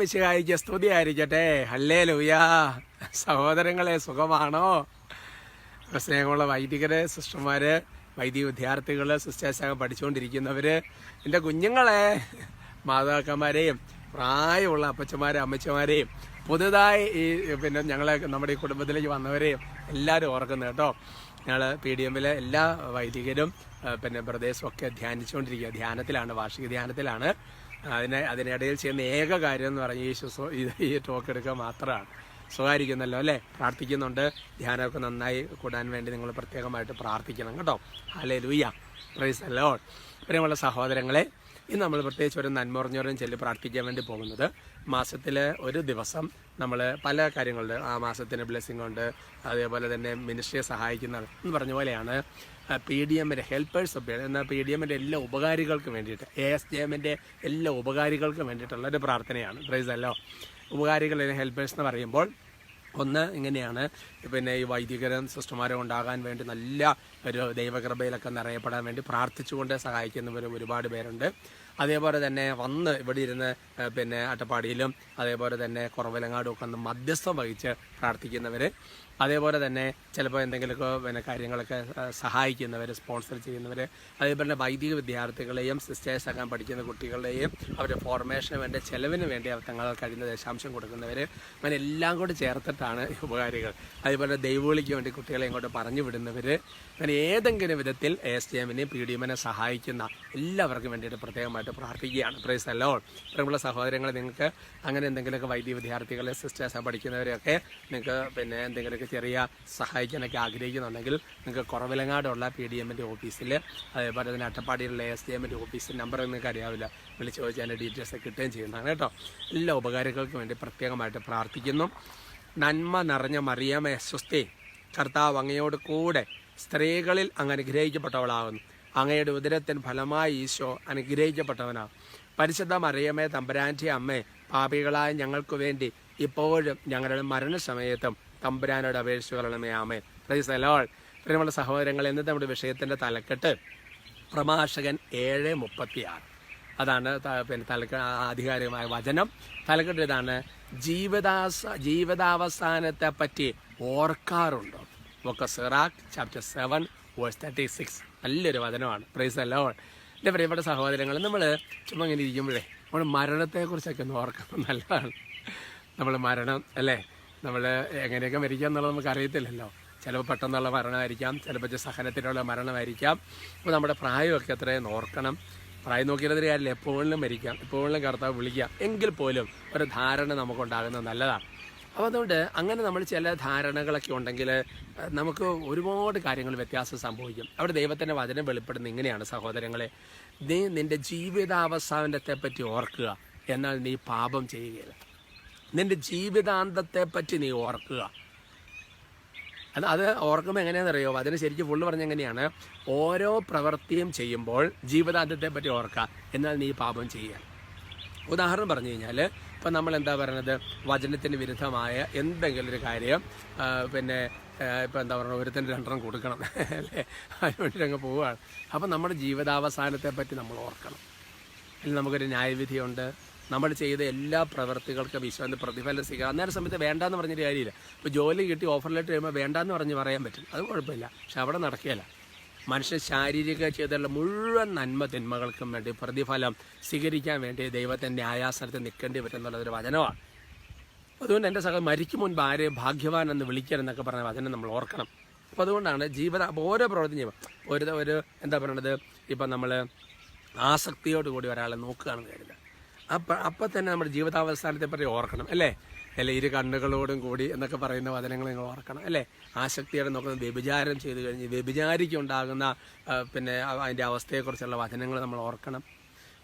മിശിഹായിക്ക് സ്തുതി ആയിരിക്കട്ടെ അല്ലേ ലൂയാ സഹോദരങ്ങളെ സുഖമാണോ? സ്നേഹമുള്ള വൈദികര് സിസ്റ്റർമാര് വൈദിക വിദ്യാർത്ഥികൾ സിസ്റ്റേഴ്സൊക്കെ പഠിച്ചുകൊണ്ടിരിക്കുന്നവര് എന്റെ കുഞ്ഞുങ്ങളെ മാതാക്കന്മാരെയും പ്രായമുള്ള അപ്പച്ചമാരെയും അമ്മച്ചമാരെയും പുതുതായി ഈ പിന്നെ ഞങ്ങളെ നമ്മുടെ ഈ കുടുംബത്തിലേക്ക് വന്നവരെയും എല്ലാവരും ഓർക്കുന്നു കേട്ടോ. ഞങ്ങൾ പി ഡി എമ്മിലെ എല്ലാ വൈദികരും പിന്നെ ബ്രദേഴ്സും ഒക്കെ ധ്യാനിച്ചുകൊണ്ടിരിക്കുക. ധ്യാനത്തിലാണ് വാർഷിക ധ്യാനത്തിലാണ്. അതിനെ അതിനിടയിൽ ചെയ്യുന്ന ഏക കാര്യം എന്ന് പറഞ്ഞ് ഈ ശുശ്രൂ ഇത് ഈ ടോക്ക് എടുക്കുക മാത്രമാണ്. സുഖമായിരിക്കുന്നല്ലോ അല്ലേ? പ്രാർത്ഥിക്കുന്നുണ്ട്. ധ്യാനമൊക്കെ നന്നായി കൂടാൻ വേണ്ടി നിങ്ങൾ പ്രത്യേകമായിട്ട് പ്രാർത്ഥിക്കണം കേട്ടോ. ഹലേ ലൂയ്യ പ്രൈസ് അല്ലോ പ്രിയമുള്ള സഹോദരങ്ങളെ ഇന്ന് നമ്മൾ പ്രത്യേകിച്ച് ഒരു നന്മറിഞ്ഞവരും ചെല്ലി പ്രാർത്ഥിക്കാൻ വേണ്ടി പോകുന്നത് മാസത്തിലെ ഒരു ദിവസം നമ്മൾ പല കാര്യങ്ങളുണ്ട് ആ മാസത്തിന് ബ്ലെസ്സിങ് ഉണ്ട് അതേപോലെ തന്നെ മിനിസ്ട്രിയെ സഹായിക്കുന്ന എന്ന് പറഞ്ഞ പോലെയാണ് പി ഡി എമ്മിന്റെ ഹെൽപ്പേഴ്സ് എന്നാൽ പി ഡി എമ്മിന്റെ എല്ലാ ഉപകാരികൾക്കും വേണ്ടിയിട്ട് എ എസ് ജെ എമ്മിന്റെ എല്ലാ ഉപകാരികൾക്കും വേണ്ടിയിട്ടുള്ള ഒരു പ്രാർത്ഥനയാണ്. പ്രൈസ് അല്ലോ ഉപകാരികൾ ഹെൽപ്പേഴ്സ് എന്ന് പറയുമ്പോൾ ഒന്ന് ഇങ്ങനെയാണ് പിന്നെ ഈ വൈദികരും സിസ്റ്റർമാരും ഉണ്ടാകാൻ വേണ്ടി നല്ല ഒരു ദൈവകൃപയിലൊക്കെ നിറയപ്പെടാൻ വേണ്ടി പ്രാർത്ഥിച്ചുകൊണ്ട് സഹായിക്കുന്നവർ ഒരുപാട് പേരുണ്ട്. അതേപോലെ തന്നെ വന്ന് ഇവിടെ ഇരുന്ന് പിന്നെ അട്ടപ്പാടിയിലും അതേപോലെ തന്നെ കുറവലങ്ങാടും ഒക്കെ ഒന്ന് മധ്യസ്ഥം വഹിച്ച് പ്രാർത്ഥിക്കുന്നവർ അതേപോലെ തന്നെ ചിലപ്പോൾ എന്തെങ്കിലുമൊക്കെ പിന്നെ കാര്യങ്ങളൊക്കെ സഹായിക്കുന്നവർ സ്പോൺസർ ചെയ്യുന്നവർ അതേപോലെ വൈദിക വിദ്യാർത്ഥികളെയും സിസ്റ്റേഴ്സ് ആക്കാൻ പഠിക്കുന്ന കുട്ടികളുടെയും അവരുടെ ഫോർമേഷന് വേണ്ടി ചിലവിന് വേണ്ടി അവർ തങ്ങൾ കഴിയുന്ന ദശാംശം കൊടുക്കുന്നവർ അങ്ങനെ എല്ലാം കൂടി ചേർത്തിട്ടാണ് ഉപകാരികൾ. അതേപോലെ ദൈവവിളിക്ക് വേണ്ടി കുട്ടികളെ ഇങ്ങോട്ട് പറഞ്ഞു വിടുന്നവർ അങ്ങനെ ഏതെങ്കിലും വിധത്തിൽ എസ് ടി എമ്മിനെയും പി ഡി എമ്മിനെ സഹായിക്കുന്ന എല്ലാവർക്കും വേണ്ടിയിട്ട് പ്രത്യേകമായിട്ട് പ്രാർത്ഥിക്കുകയാണ്. പ്രൈസ് അല്ലോ പ്രിയമുള്ള സഹോദരങ്ങളെ നിങ്ങൾക്ക് അങ്ങനെ എന്തെങ്കിലുമൊക്കെ വൈദ്യ വിദ്യാർത്ഥികളെ സിസ്റ്റേഴ്സ് പഠിക്കുന്നവരെയൊക്കെ നിങ്ങൾക്ക് പിന്നെ എന്തെങ്കിലുമൊക്കെ ചെറിയ സഹായിക്കാനൊക്കെ ആഗ്രഹിക്കുന്നുണ്ടെങ്കിൽ നിങ്ങൾക്ക് കുറവിലങ്ങാടുള്ള പി ഡി എമ്മിന്റെ ഓഫീസിൽ അതേപോലെ തന്നെ അട്ടപ്പാടിയിലുള്ള എസ് ഡി എമ്മിന്റെ ഓഫീസിൽ നമ്പർ നിങ്ങൾക്ക് അറിയാവില്ല. വിളിച്ച് ചോദിച്ചാൽ അതിന്റെ ഡീറ്റെയിൽസ് കിട്ടുകയും ചെയ്യുന്നതാണ് കേട്ടോ. എല്ലാ ഉപകാരങ്ങൾക്കും വേണ്ടി പ്രത്യേകമായിട്ട് പ്രാർത്ഥിക്കുന്നു. നന്മ നിറഞ്ഞ മറിയാമേ സ്വസ്തി. കർത്താവ് അങ്ങയോട് കൂടെ സ്ത്രീകളിൽ അങ്ങ് അനുഗ്രഹിക്കപ്പെട്ടവളാകുന്നു. അങ്ങയുടെ ഉദരത്തിന് ഫലമായി ഈശോ അനുഗ്രഹിക്കപ്പെട്ടവനാണ് പരിശുദ്ധ മറിയമേ തമ്പുരാന്റെ അമ്മേ പാപികളായ ഞങ്ങൾക്ക് വേണ്ടി ഇപ്പോഴും ഞങ്ങളുടെ മരണസമയത്തും തമ്പുരാനോട് അപേക്ഷിച്ചുകൊള്ളണമേ ആമേ പ്രൈസ് അലോൾ പ്രിയമുള്ള സഹോദരങ്ങൾ എന്നിട്ട് നമ്മുടെ വിഷയത്തിന്റെ തലക്കെട്ട് പ്രഭാഷകൻ ഏഴ് മുപ്പത്തിയാറ്. അതാണ് പിന്നെ തലക്ക ആധികാരികമായ വചനം. തലക്കെട്ട് ഇതാണ് ജീവിതാസ ജീവിതാവസാനത്തെ പറ്റി ഓർക്കാറുണ്ടോ? ഒക്കെ Sirach chapter seven verse thirty six നല്ലൊരു വചനമാണ്. പ്രൈസ് അലോൾ എന്റെ പ്രിയപ്പെട്ട സഹോദരങ്ങൾ നമ്മൾ ചുമ്മാ ഇങ്ങനെ ഇരിക്കുമ്പോഴേ നമ്മൾ മരണത്തെക്കുറിച്ചൊക്കെ ഒന്ന് ഓർക്കുന്നത് നല്ലതാണ്. നമ്മൾ മരണം അല്ലേ? നമ്മൾ എങ്ങനെയൊക്കെ മരിക്കുക എന്നുള്ളത് നമുക്ക് അറിയത്തില്ലല്ലോ. ചിലപ്പോൾ പെട്ടെന്നുള്ള മരണമായിരിക്കാം ചിലപ്പോൾ സഹനത്തിനുള്ള മരണമായിരിക്കാം. അപ്പോൾ നമ്മുടെ പ്രായമൊക്കെ എത്രയും ഓർക്കണം. പ്രായം നോക്കിയിരുന്നൊരു കാര്യമില്ല എപ്പോഴും മരിക്കാം എപ്പോഴും കർത്താവ് വിളിക്കാം. എങ്കിൽ പോലും ഒരു ധാരണ നമുക്കുണ്ടാകുന്നത് നല്ലതാണ്. അപ്പോൾ അതുകൊണ്ട് അങ്ങനെ നമ്മൾ ചില ധാരണകളൊക്കെ ഉണ്ടെങ്കിൽ നമുക്ക് ഒരുപാട് കാര്യങ്ങൾ വ്യത്യാസം സംഭവിക്കും. അവിടെ ദൈവത്തിന്റെ വചനം വെളിപ്പെടുന്ന ഇങ്ങനെയാണ് സഹോദരങ്ങളെ നീ നിന്റെ ജീവിതാവസാനത്തെപ്പറ്റി ഓർക്കുക എന്നാൽ നീ പാപം ചെയ്യുകയില്ല. നിന്റെ ജീവിതാന്തത്തെ പറ്റി നീ ഓർക്കുക. അത് അത് ഓർക്കുമ്പോൾ എങ്ങനെയാണെന്നറിയോ? അതിന് ശരിക്കും ഫുള്ള് പറഞ്ഞ എങ്ങനെയാണ്? ഓരോ പ്രവൃത്തിയും ചെയ്യുമ്പോൾ ജീവിതാന്തത്തെ പറ്റി ഓർക്കുക. എന്നാൽ നീ പാപം ചെയ്യുക ഉദാഹരണം പറഞ്ഞു കഴിഞ്ഞാൽ ഇപ്പം നമ്മൾ എന്താ പറയുന്നത് വചനത്തിന് വിരുദ്ധമായ എന്തെങ്കിലും ഒരു കാര്യം പിന്നെ ഇപ്പം എന്താ പറയുക ഒരുത്തിന് രണ്ടെണ്ണം കൊടുക്കണം. അല്ലേ? അതിനുവേണ്ടി അങ്ങ് പോവുകയാണ് അപ്പം നമ്മുടെ ജീവിതാവസാനത്തെ പറ്റി നമ്മൾ ഓർക്കണം. അല്ലെങ്കിൽ നമുക്കൊരു ന്യായവിധിയുണ്ട്. നമ്മൾ ചെയ്ത എല്ലാ പ്രവർത്തികൾക്കും വിശ്വാസം പ്രതിഫലം സ്വീകരിക്കുക അന്നേരം സമയത്ത് വേണ്ടാന്ന് പറഞ്ഞൊരു കാര്യമില്ല. ഇപ്പോൾ ജോലി കിട്ടി ഓഫർ ലെറ്റർ കഴിയുമ്പോൾ വേണ്ടാന്ന് പറഞ്ഞ് പറയാൻ പറ്റും അത് കുഴപ്പമില്ല. പക്ഷെ അവിടെ നടക്കുകയില്ല. മനുഷ്യ ശാരീരിക ചെയ്തുള്ള മുഴുവൻ നന്മ തിന്മകൾക്കും വേണ്ടി പ്രതിഫലം സ്വീകരിക്കാൻ വേണ്ടി ദൈവത്തിന്റെ ന്യായാസനത്തിൽ നിൽക്കേണ്ടി വരും എന്നുള്ളതൊരു വചനമാണ്. അതുകൊണ്ട് എന്റെ സഹ മരിക്കും മുൻപ് ആരെ ഭാഗ്യവാൻ എന്ന് വിളിക്കരുതെന്നൊക്കെ പറഞ്ഞ വചനം നമ്മൾ ഓർക്കണം. അപ്പോൾ അതുകൊണ്ടാണ് ജീവിത ഓരോ പ്രവൃത്തി ചെയ്യുമ്പോൾ ഒരു ഒരു എന്താ പറയണത്? ഇപ്പം നമ്മൾ ആസക്തിയോടുകൂടി ഒരാളെ നോക്കുകയാണെന്ന് കരുതുക. അപ്പം അപ്പം തന്നെ നമ്മുടെ ജീവിതാവസാനത്തെ പറ്റി ഓർക്കണം അല്ലേ? അല്ലെ ഇരു കണ്ണുകളോടും കൂടി എന്നൊക്കെ പറയുന്ന വചനങ്ങൾ നിങ്ങൾ ഓർക്കണം അല്ലേ? ആസക്തിയോടെ നോക്കുന്ന വ്യഭിചാരം ചെയ്തു കഴിഞ്ഞ് വ്യഭിചാരിക്ക് ഉണ്ടാകുന്ന പിന്നെ അതിന്റെ അവസ്ഥയെക്കുറിച്ചുള്ള വചനങ്ങൾ നമ്മൾ ഓർക്കണം.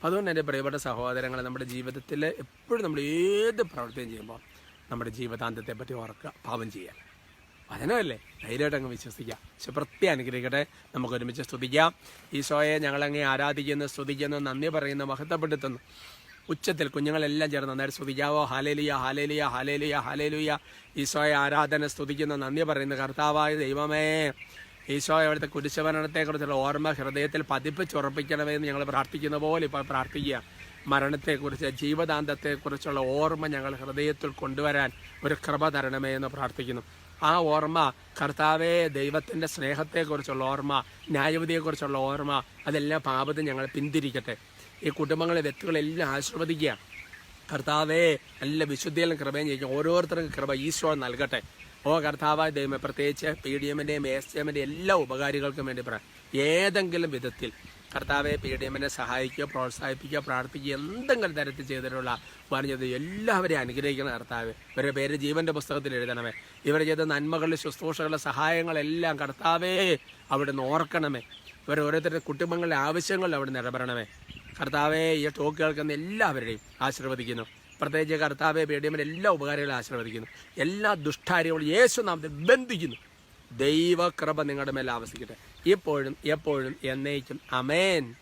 അതുകൊണ്ട് എന്റെ പ്രിയപ്പെട്ട സഹോദരങ്ങളെ നമ്മുടെ ജീവിതത്തിൽ എപ്പോഴും നമ്മൾ ഏത് പ്രവർത്തിയും ചെയ്യുമ്പോൾ നമ്മുടെ ജീവിതാന്തത്തെ പറ്റി ഓർക്കുക പാപം ചെയ്യുക വചനമല്ലേ? ധൈര്യമായിട്ട് അങ്ങ് വിശ്വസിക്കാം. സുപ്രത്യ അനുഗ്രഹിക്കട്ടെ. നമുക്ക് ഒരുമിച്ച് സ്തുതിക്കാം. ഈശോയെ ഞങ്ങളങ്ങേ ആരാധിക്കുന്നു സ്തുതിക്കുന്നു നന്ദി പറയുന്നു മഹത്വപ്പെടുത്തുന്നു. ഉച്ചത്തിൽ കുഞ്ഞുങ്ങളെല്ലാം ചേർന്ന് നേരെ സ്തുതിക്കാവോ? ഹാലേലിയ ഹാലേലിയ ഹാലേലിയ ഹാലേലിയ ഈശോയെ ആരാധന സ്തുതിക്കുന്ന. നന്ദി പറയുന്ന. കർത്താവായ ദൈവമേ ഈശോ അവിടുത്തെ കുരിശുമരണത്തെക്കുറിച്ചുള്ള ഓർമ്മ ഹൃദയത്തിൽ പതിപ്പിച്ചുറപ്പിക്കണമെന്ന് ഞങ്ങൾ പ്രാർത്ഥിക്കുന്ന പോലെ ഇപ്പോൾ പ്രാർത്ഥിക്കുക. മരണത്തെക്കുറിച്ച് ജീവദാന്തത്തെക്കുറിച്ചുള്ള ഓർമ്മ ഞങ്ങൾ ഹൃദയത്തിൽ കൊണ്ടുവരാൻ ഒരു കൃപ തരണമേ എന്ന് പ്രാർത്ഥിക്കുന്നു. ആ ഓർമ്മ കർത്താവെ ദൈവത്തിന്റെ സ്നേഹത്തെക്കുറിച്ചുള്ള ഓർമ്മ ന്യായവിധിയെക്കുറിച്ചുള്ള ഓർമ്മ അതെല്ലാം പാപത്തിൽ ഞങ്ങൾ പിന്തിരിക്കട്ടെ. ഈ കുടുംബങ്ങളെ വ്യക്തികളെല്ലാം ആശീർവദിക്കുക. കർത്താവേ നല്ല വിശുദ്ധിയിലും കൃപയും ചെയ്യും ഓരോരുത്തർക്കും കൃപ ഈശോ നൽകട്ടെ. ഓ കർത്താവായ ദൈവമേ പ്രത്യേകിച്ച് പി ഡി എമ്മിന്റെയും എസ് ഡി എമ്മിന്റെ എല്ലാ ഉപകാരികൾക്കും വേണ്ടി പറയാം ഏതെങ്കിലും വിധത്തിൽ കർത്താവെ പി ഡി എമ്മിനെ സഹായിക്കുക പ്രോത്സാഹിപ്പിക്കുക പ്രാർത്ഥിക്കുക എന്തെങ്കിലും തരത്തിൽ ചെയ്തിട്ടുള്ള പറഞ്ഞത് എല്ലാവരെയും അനുഗ്രഹിക്കണം കർത്താവ്. ഇവരുടെ പേര് ജീവന്റെ പുസ്തകത്തിൽ എഴുതണമേ. ഇവർ ചെയ്ത നന്മകളുടെ ശുശ്രൂഷകളുടെ സഹായങ്ങളെല്ലാം കർത്താവേ അവിടെ നിന്ന് ഓർക്കണമേ. ഇവർ ഓരോരുത്തരുടെ കുടുംബങ്ങളുടെ ആവശ്യങ്ങളിൽ അവിടെ ഇടപെടണമേ. കർത്താവെ ഈ ടോക്ക് കേൾക്കുന്ന എല്ലാവരുടെയും ആശീർവദിക്കുന്നു. പ്രത്യേകിച്ച് കർത്താവെ പേടിയമ്മൻ എല്ലാ ഉപകാരങ്ങളും ആശീർവദിക്കുന്നു. എല്ലാ ദുഷ്ടാര്യങ്ങളും യേശു നാമത്തെ ബന്ധിക്കുന്നു. ദൈവകൃപ നിങ്ങളുടെ മേൽ ആവസിക്കട്ടെ. ഇപ്പോഴും എപ്പോഴും എന്നേക്കും. അമേൻ